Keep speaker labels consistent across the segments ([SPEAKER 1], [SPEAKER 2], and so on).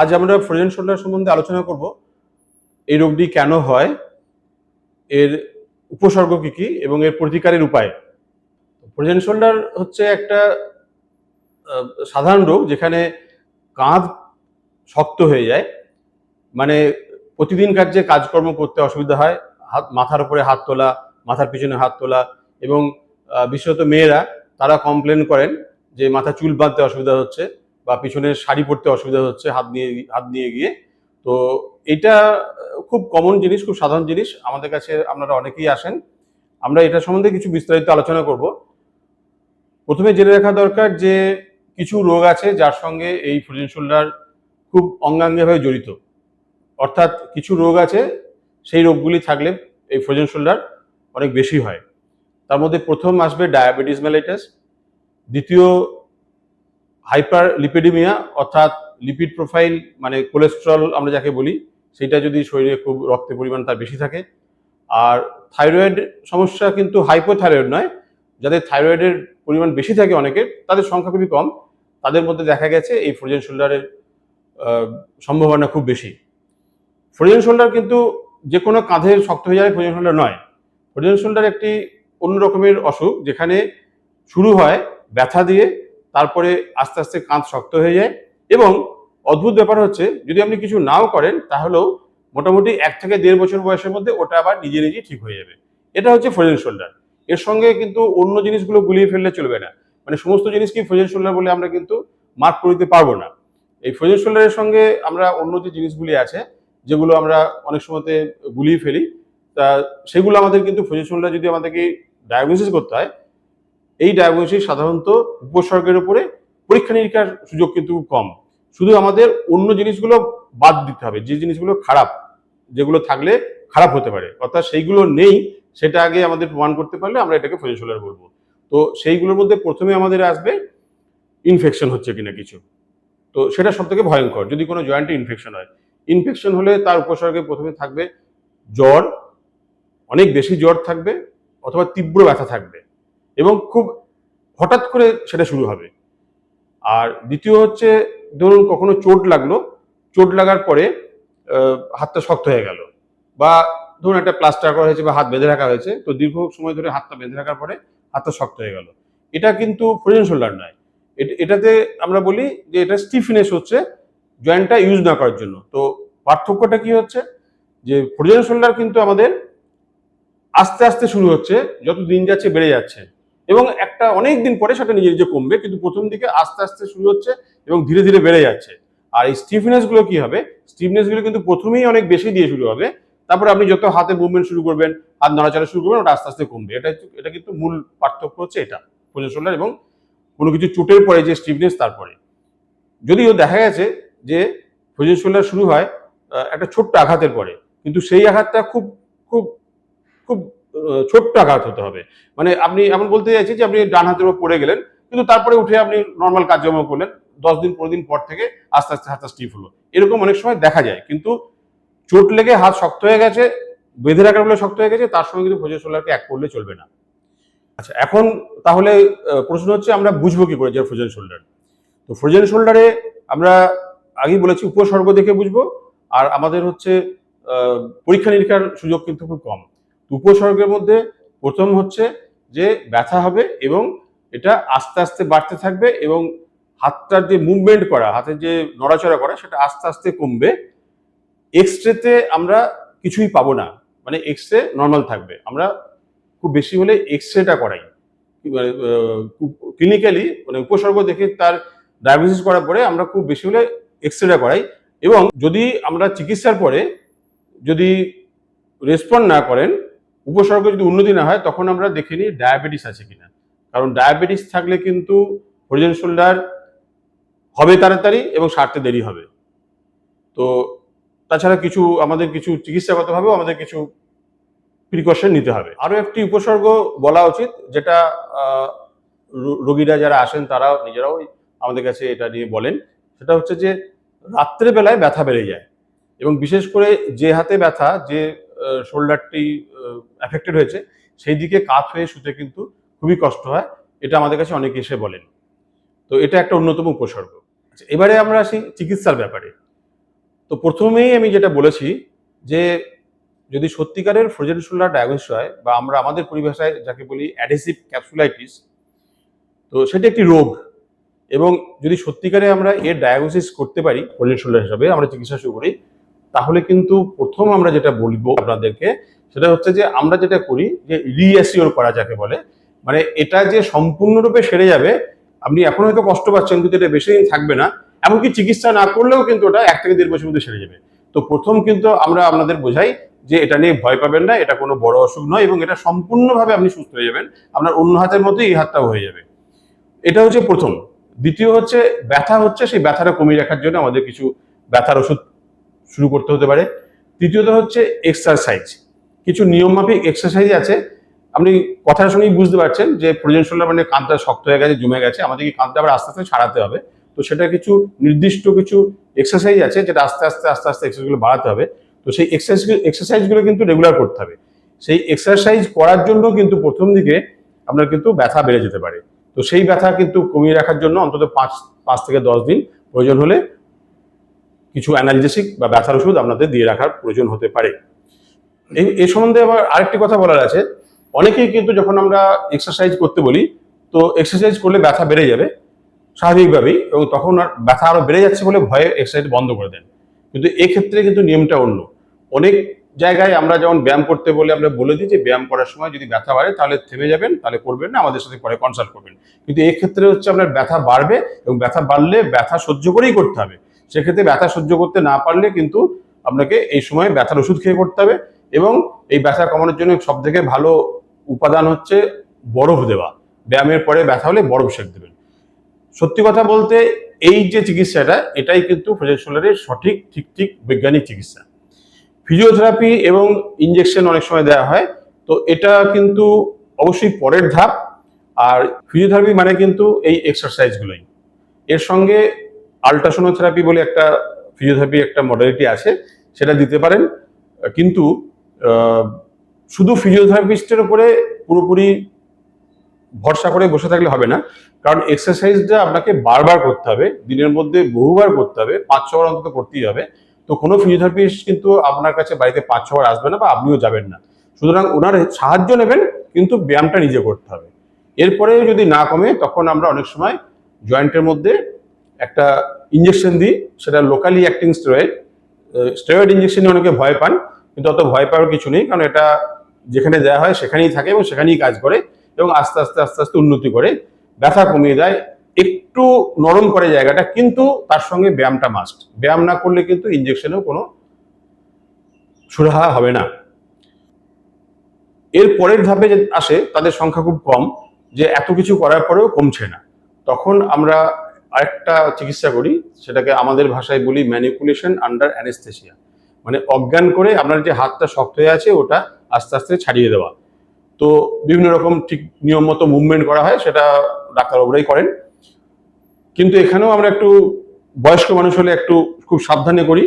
[SPEAKER 1] আজ আমরা frozen shoulder সম্বন্ধে আলোচনা করব। এই রোগটি কেন হয়? এর উপসর্গ কি কি? এবং এর প্রতিকারের উপায়? ফ্রোজেন শোল্ডার হচ্ছে একটা সাধারণ রোগ যেখানে কাঁধ শক্ত হয়ে যায়। মানে প্রতিদিনকার যে কাজকর্ম করতে অসুবিধা হয়, হাত, মাথার উপরে হাত তোলা, মাথার পিছনে হাত তোলা এবং বিশেষত মেয়েরা, তারা কমপ্লেন করেন যে মাথা চুল বাঁধতে অসুবিধা হচ্ছে। বা পিছনে শাড়ি পরতে অসুবিধা হচ্ছে, হাত নিয়ে হাত নিয়ে গিয়ে। তো এটা খুব কমন জিনিস, খুব সাধারণ জিনিস। আমাদের কাছে আপনারা অনেকেই আসেন। আমরা এটা সম্বন্ধে কিছু বিস্তারিত আলোচনা করব। প্রথমে জেনে রাখা দরকার যে কিছু রোগ আছে যার সঙ্গে এই ফ্রোজেন শোল্ডার খুব অঙ্গাঙ্গিভাবে জড়িত। অর্থাৎ কিছু রোগ আছে, সেই রোগগুলি থাকলে এই ফ্রোজেন শোল্ডার অনেক বেশি হয়। তার মধ্যে প্রথম আসবে ডায়াবেটিস মেলাইটাস দ্বিতীয় হাইপার লিপিডিমিয়া অর্থাৎ লিপিড প্রোফাইল মানে কোলেস্ট্রল আমরা যাকে বলি, সেটা যদি শরীরে খুব রক্তের পরিমাণ তার বেশি থাকে। আর থাইরয়েড সমস্যা কিন্তু হাইপোথাইরয়েড নয়। যাদের থাইরয়েডের পরিমাণ বেশি থাকে অনেকের, তাদের সংখ্যা খুবই কম। তাদের মধ্যে দেখা গেছে এই ফ্রোজেন শোল্ডারের সম্ভাবনা খুব বেশি। ফ্রোজেন শোল্ডার কিন্তু যে কোনো কাঁধের শক্ত হয়ে যায় ফ্রোজেন শোল্ডার নয়। ফ্রোজেন শোল্ডার একটি অন্য রকমের অসুখ, যেখানে শুরু হয় ব্যথা দিয়ে তারপরে আস্তে আস্তে কাঁধ শক্ত হয়ে যায় এবং অদ্ভুত ব্যাপার হচ্ছে, যদি আপনি কিছু নাও করেন, তাহলেও মোটামুটি এক থেকে দেড় বছর বয়সের মধ্যে ওটা আবার নিজে নিজেই ঠিক হয়ে যাবে। এটা হচ্ছে ফ্রোজেন শোল্ডার এর সঙ্গে কিন্তু অন্য জিনিসগুলো গুলিয়ে ফেললে চলবে না। মানে সমস্ত জিনিসকেই ফ্রোজেন শোল্ডার বলে আমরা কিন্তু মার্ক করে দিতে পারব না। এই ফ্রোজেন শোল্ডারের সঙ্গে আমরা অন্য যে জিনিসগুলি আছে, যেগুলো আমরা অনেক সময়তে গুলিয়ে ফেলি, তা সেগুলো আমাদের কিন্তু ফ্রোজেন শোল্ডার যদি আমাদেরকে ডায়াগনোসিস করতে হয় এই ডায়াগনোসিস সাধারণত উপসর্গের উপরে পরীক্ষা নিরীক্ষার সুযোগ কিন্তু কম। শুধু আমাদের অন্য জিনিসগুলো বাদ দিতে হবে, যে জিনিসগুলো খারাপ, যেগুলো থাকলে খারাপ হতে পারে। অর্থাৎ সেইগুলো নেই, সেটা আগে আমাদের প্রমাণ করতে পারলে আমরা এটাকে ফ্রোজেন শোল্ডার বলব। তো সেইগুলোর মধ্যে প্রথমে আমাদের আসবে ইনফেকশন হচ্ছে কিনা কিছু। তো সেটা সব থেকে ভয়ঙ্কর, যদি কোনো জয়েন্টে ইনফেকশন হয়। ইনফেকশন হলে তার উপসর্গে প্রথমে থাকবে জ্বর, অনেক বেশি জ্বর থাকবে, অথবা তীব্র ব্যথা থাকবে। এবং খুব হঠাৎ করে সেটা শুরু হবে। আর দ্বিতীয় হচ্ছে, ধরুন কখনো চোট লাগল, চোট লাগার পরে হাতটা শক্ত হয়ে গেল বা ধরুন একটা প্লাস্টার করা হয়েছে বা হাত বেঁধে রাখা হয়েছে, তো দীর্ঘ সময় ধরে হাতটা বেঁধে রাখার পরে হাতটা শক্ত হয়ে গেল। এটা কিন্তু ফ্রোজেন শোল্ডার নয়। এট- এটাতে আমরা বলি যে এটা স্টিফনেস হচ্ছে, জয়েন্টটা ইউজ না করার জন্য। তো পার্থক্যটা কি হচ্ছে? যে ফ্রোজেন শোল্ডার কিন্তু আমাদের আস্তে আস্তে শুরু হচ্ছে, যত দিন যাচ্ছে বেড়ে যাচ্ছে। এবং একটা অনেক দিন পরে সেটা নিজে নিজে কমবে, কিন্তু প্রথম দিকে আস্তে আস্তে শুরু হচ্ছে এবং ধীরে ধীরে বেড়ে যাচ্ছে। আর এই স্টিফনেসগুলো কি হবে? স্টিফনেসগুলো কিন্তু প্রথমেই অনেক বেশি দিয়ে শুরু হবে। তারপরে আপনি যত হাতে মুভমেন্ট শুরু করবেন, হাত নড়াচড়া শুরু করবেন, ওটা আস্তে আস্তে কমবে। এটা এটা কিন্তু মূল পার্থক্য হচ্ছে এটা ফ্রোজেন শোল্ডার এবং কোনো কিছু চোটের পরে যে স্টিফনেস তারপরে। যদিও দেখা গেছে যে ফ্রোজেন শোল্ডার শুরু হয় একটা ছোট্ট আঘাতের পরে, কিন্তু সেই আঘাতটা খুব খুব খুব ছোট্ট আঘাত হতে হবে। মানে আপনি এমন বলতে চাইছি যে আপনি ডান হাতের উপর পড়ে গেলেন, কিন্তু তারপরে উঠে আপনি নর্মাল কাজকর্ম করলেন, দশ দিন, পনেরো দিন পর থেকে আস্তে আস্তে হাতটা স্টিফ হলো। এরকম অনেক সময় দেখা যায়, কিন্তু চোট লেগে হাত শক্ত হয়ে গেছে, বেঁধে রাখার বলে শক্ত হয়ে গেছে, তার সঙ্গে কিন্তু ফ্রোজেন শোল্ডারকে এক করলে চলবে না। আচ্ছা এখন তাহলে প্রশ্ন হচ্ছে আমরা বুঝব কি করে যে ফ্রোজেন শোল্ডার তো ফ্রোজেন শোল্ডারে আমরা আগেই বলেছি, উপসর্গ দেখে বুঝব, আর আমাদের হচ্ছে পরীক্ষা নিরীক্ষার সুযোগ কিন্তু খুব কম। উপসর্গের মধ্যে প্রথম হচ্ছে যে ব্যথা হবে এবং এটা আস্তে আস্তে বাড়তে থাকবে এবং হাতটার যে মুভমেন্ট করা হাতের যে নড়াচড়া করা, সেটা আস্তে আস্তে কমবে। এক্স রেতে আমরা কিছুই পাবো না। মানে এক্স রে নর্মাল থাকবে। আমরা খুব বেশি হলে এক্স রেটা করাই মানে ক্লিনিক্যালি মানে উপসর্গ দেখে তার ডায়াগনোসিস করার পরে আমরা খুব বেশি হলে এক্স রেটা করাই এবং যদি আমরা চিকিৎসার পরে যদি রেসপন্ড না করেন উপসর্গ যদি উন্নতি না হয়, তখন আমরা দেখে নিই ডায়াবেটিস আছে কিনা। কারণ ডায়াবেটিস থাকলে কিন্তু ফ্রোজেন শোল্ডার হবে তাড়াতাড়ি এবং সারতে দেরি হবে। তো তাছাড়া কিছু আমাদের কিছু চিকিৎসাগতভাবেও আমাদের কিছু প্রিকশন নিতে হবে। আরও একটি উপসর্গ বলা উচিত, যেটা রোগীরা যারা আসেন তারাও নিজেরাও আমাদের কাছে এটা নিয়ে বলেন। সেটা হচ্ছে যে, রাত্রেবেলায় ব্যথা বেড়ে যায় এবং বিশেষ করে যে হাতে ব্যথা, যে শোল্ডারটি অ্যাফেক্টেড হয়েছে সেই দিকে কাত হয়ে শুতে কিন্তু খুবই কষ্ট হয় এটা আমাদের কাছে অনেকে এসে বলেন। তো এটা একটা অন্যতম উপসর্গ। আচ্ছা, এবারে আমরা আসি চিকিৎসার ব্যাপারে। তো প্রথমেই আমি যেটা বলেছি যে যদি সত্যিকারের ফ্রোজেন শোল্ডার ডায়াগনোসিস হয় বা আমরা আমাদের পরিভাষায় যাকে বলি অ্যাডেসিভ ক্যাপসুলাইটিস তো সেটা একটি রোগ। এবং যদি সত্যিকারে আমরা এর ডায়াগনোসিস করতে পারি ফ্রোজেন শোল্ডার হিসাবে আমরা চিকিৎসা শুরু করি তাহলে কিন্তু প্রথম আমরা যেটা বলব আপনাদেরকে, সেটা হচ্ছে যে আমরা যেটা করি যে রিঅ্যাসিওর করা যাকে বলে মানে এটা যে সম্পূর্ণরূপে সেরে যাবে, আপনি এখন হয়তো কষ্ট পাচ্ছেন কিন্তু এটা বেশি দিন থাকবে না, এমনকি চিকিৎসা না করলেও কিন্তু ওটা এক থেকে দেড় বছর মধ্যে সেরে যাবে। তো প্রথম কিন্তু আমরা আপনাদের বোঝাই যে এটা নিয়ে ভয় পাবেন না, এটা কোনো বড় অসুখ নয় এবং এটা সম্পূর্ণভাবে আপনি সুস্থ হয়ে যাবেন, আপনার অন্য হাতের মতো এই হাতটাও হয়ে যাবে। এটা হচ্ছে প্রথম। দ্বিতীয় হচ্ছে, ব্যথা হচ্ছে, সেই ব্যথাটা কমিয়ে রাখার জন্য আমাদের কিছু ব্যথার ওষুধ শুরু করতে হতে পারে। তৃতীয়ত হচ্ছে এক্সারসাইজ কিছু নিয়মমাফিক এক্সারসাইজ আছে। আপনি কথার শুনেই বুঝতে পারছেন যে প্রয়োজন শোল্ডার মানে কাঁধটা শক্ত হয়ে গেছে, জমে গেছে। আমাদেরকে কাঁধটা আবার আস্তে আস্তে ছাড়াতে হবে। তো সেটা কিছু নির্দিষ্ট কিছু এক্সারসাইজ আছে যেটা আস্তে আস্তে আস্তে আস্তে এক্সারসাইজগুলো বাড়াতে হবে। তো সেই এক্সারসাইজ এক্সারসাইজগুলো কিন্তু রেগুলার করতে হবে। সেই এক্সারসাইজ করার জন্য কিন্তু প্রথম দিকে আপনার কিন্তু ব্যথা বেড়ে যেতে পারে। তো সেই ব্যথা কিন্তু কমিয়ে রাখার জন্য অন্তত পাঁচ পাঁচ থেকে দশ দিন প্রয়োজন হলে কিছু অ্যানালজেসিক বা ব্যথার ওষুধ আপনাদের দিয়ে রাখার প্রয়োজন হতে পারে। এই এই সম্বন্ধে আবার আরেকটি কথা বলার আছে। অনেকেই কিন্তু যখন আমরা এক্সারসাইজ করতে বলি, তো এক্সারসাইজ করলে ব্যথা বেড়ে যাবে, স্বাভাবিকভাবেই, এবং তখন আর ব্যথা আরও বেড়ে যাচ্ছে বলে ভয়ে এক্সারসাইজ বন্ধ করে দেন। কিন্তু এক্ষেত্রে কিন্তু নিয়মটা অন্য। অনেক জায়গায় আমরা যেমন ব্যায়াম করতে বলে, আমরা বলে দিই যে ব্যায়াম করার সময় যদি ব্যথা বাড়ে, তাহলে থেমে যাবেন, তাহলে করবেন না, আমাদের সাথে পরে কনসাল্ট করবেন। কিন্তু এক্ষেত্রে হচ্ছে আপনার ব্যথা বাড়বে, এবং ব্যথা বাড়লে ব্যথা সহ্য করেই করতে হবে। সেক্ষেত্রে ব্যথা সহ্য করতে না পারলে কিন্তু আপনাকে এই সময় ব্যথার ওষুধ খেয়ে করতে হবে এবং এই ব্যথা কমানোর জন্য সব থেকে ভালো উপাদান হচ্ছে বরফ দেওয়া। ব্যায়ামের পরে ব্যথা হলে বরফ সেক দেবেন। সত্যি কথা বলতে এই যে চিকিৎসাটা, এটাই কিন্তু ফ্রোজেন শোল্ডারের সঠিক, ঠিক ঠিক বৈজ্ঞানিক চিকিৎসা। ফিজিওথেরাপি এবং ইঞ্জেকশন অনেক সময় দেওয়া হয়, তো এটা কিন্তু অবশ্যই পরের ধাপ। আর ফিজিওথেরাপি মানে কিন্তু এই এক্সারসাইজগুলোই। এর সঙ্গে আল্ট্রাসোনোথেরাপি বলে একটা ফিজিওথেরাপি একটা মডালিটি আছে, সেটা দিতে পারেন। কিন্তু শুধু ফিজিওথেরাপিস্টের উপরে পুরোপুরি ভরসা করে বসে থাকলে হবে না। কারণ এক্সারসাইজটা আপনাকে বারবার করতে হবে, দিনের মধ্যে বহুবার করতে হবে, পাঁচ ছবার অন্তত করতেই হবে। তো কোনো ফিজিওথেরাপিস্ট কিন্তু আপনার কাছে বাড়িতে পাঁচ ছবার আসবে না বা আপনিও যাবেন না। সুতরাং ওনার সাহায্য নেবেন, কিন্তু ব্যায়ামটা নিজে করতে হবে। এরপরে যদি না কমে, তখন আমরা অনেক সময় জয়েন্টের মধ্যে একটা ইঞ্জেকশন দিই, সেটা লোকালি অ্যাক্টিং স্টেরয়েড স্টেরয়েড ইঞ্জেকশনে অনেকে ভয় পান, কিন্তু অত ভয় পাওয়ার কিছু নেই, কারণ এটা যেখানে দেওয়া হয় সেখানেই থাকে এবং সেখানেই কাজ করে এবং আস্তে আস্তে আস্তে আস্তে উন্নতি করে। ব্যথা কমিয়ে দেয়, একটু নরম করে জায়গাটা, কিন্তু তার সঙ্গে ব্যায়ামটা মাস্ট ব্যায়াম না করলে কিন্তু ইঞ্জেকশনেও কোনো সুরাহা হবে না। এর পরের ধাপে যে আসে, তাদের সংখ্যা খুব কম, যে এত কিছু করার পরেও কমছে না। তখন আমরা আরেকটা চিকিৎসা করি, সেটাকে আমাদের ভাষায় বলি ম্যানিপুলেশন আন্ডার অ্যানেস্থেসিয়া। মানে অজ্ঞান করে আপনার যে হাতটা শক্ত হয়ে আছে, ওটা আস্তে আস্তে ছাড়িয়ে দেওয়া। তো বিভিন্ন রকম ঠিক নিয়ম মতো মুভমেন্ট করা হয়, সেটা ডাক্তারবাবুরাই করেন। কিন্তু এখানেও আমরা একটু বয়স্ক মানুষ হলে একটু খুব সাবধানে করি,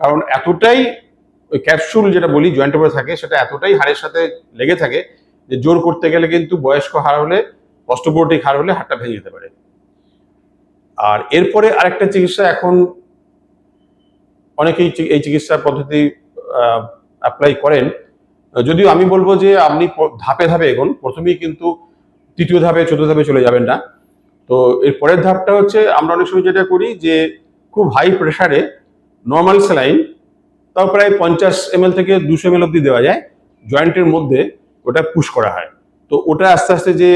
[SPEAKER 1] কারণ এতটাই ওই ক্যাপসুল যেটা বলি জয়েন্ট উপরে থাকে, সেটা এতটাই হাড়ের সাথে লেগে থাকে যে জোর করতে গেলে কিন্তু বয়স্ক হাড় হলে, অস্টোপোরোটিক হাড় হলে হাড়টা ভেঙে যেতে পারে। আর এরপরে আরেকটা চিকিৎসা এখন অনেকেই এই চিকিৎসা পদ্ধতি অ্যাপ্লাই করেন। যদিও আমি বলব যে আপনি ধাপে ধাপে এগোন। প্রথমেই কিন্তু তৃতীয় ধাপে, চতুর্থ ধাপে চলে যাবেন না। তো এর পরের ধাপটা হচ্ছে আমরা অনেক সময় যেটা করি যে খুব হাই প্রেসারে নর্মাল স্যালাইন তাও প্রায় পঞ্চাশ এম থেকে দুশো এম অব্দি দেওয়া যায়। জয়েন্টের মধ্যে ওটা পুশ করা হয়। তো ওটা আস্তে আস্তে যে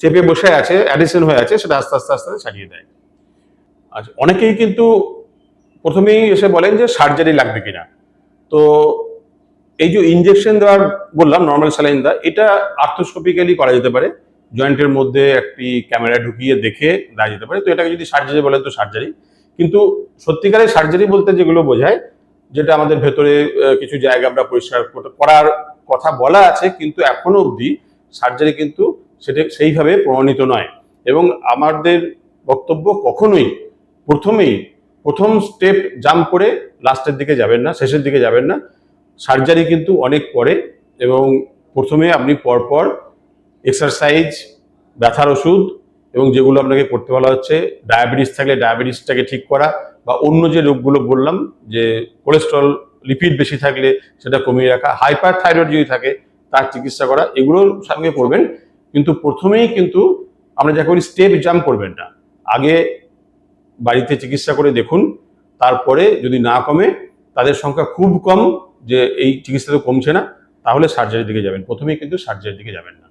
[SPEAKER 1] চেপে বসে আছে অ্যাডিশন হয়ে আছে, সেটা আস্তে আস্তে আস্তে ছাড়িয়ে দেয়। আচ্ছা অনেকেই কিন্তু প্রথমেই এসে বলেন যে সার্জারি লাগবে কিনা। তো এই যে ইঞ্জেকশন দেওয়ার বললাম নর্মাল স্যালাইন দেওয়া, এটা আর্থোস্কোপিক্যালি করা যেতে পারে। জয়েন্টের মধ্যে একটি ক্যামেরা ঢুকিয়ে দেখে দেওয়া যেতে পারে। তো এটাকে যদি সার্জারি বলেন তো সার্জারি কিন্তু সত্যিকারের সার্জারি বলতে যেগুলো বোঝায়, যেটা আমাদের ভেতরে কিছু জায়গা আমরা পরিষ্কার করার কথা বলা আছে, কিন্তু এখনও অবধি সার্জারি কিন্তু সেটা সেইভাবে প্রমাণিত নয়। এবং আমাদের বক্তব্য কখনোই প্রথমেই প্রথম স্টেপ জাম্প করে লাস্টের দিকে যাবেন না, শেষের দিকে যাবেন না। সার্জারি কিন্তু অনেক পরে এবং প্রথমে আপনি পরপর এক্সারসাইজ ব্যথার ওষুধ এবং যেগুলো আপনাকে করতে বলা হচ্ছে ডায়াবেটিস থাকলে ডায়াবেটিসটাকে ঠিক করা বা অন্য যে রোগগুলো বললাম যে কোলেস্ট্রল লিপিড বেশি থাকলে সেটা কমিয়ে রাখা হাইপার থাইরয়েড যদি থাকে তার চিকিৎসা করা, এগুলোর সঙ্গে করবেন। কিন্তু প্রথমেই কিন্তু আমরা যা করি স্টেপ জাম্প করবেন না। আগে বাড়িতে চিকিৎসা করে দেখুন, তারপরে যদি না কমে, তাদের সংখ্যা খুব কম যে এই চিকিৎসা তো কমছে না, তাহলে সার্জারির দিকে যাবেন। প্রথমেই কিন্তু সার্জারির দিকে যাবেন না।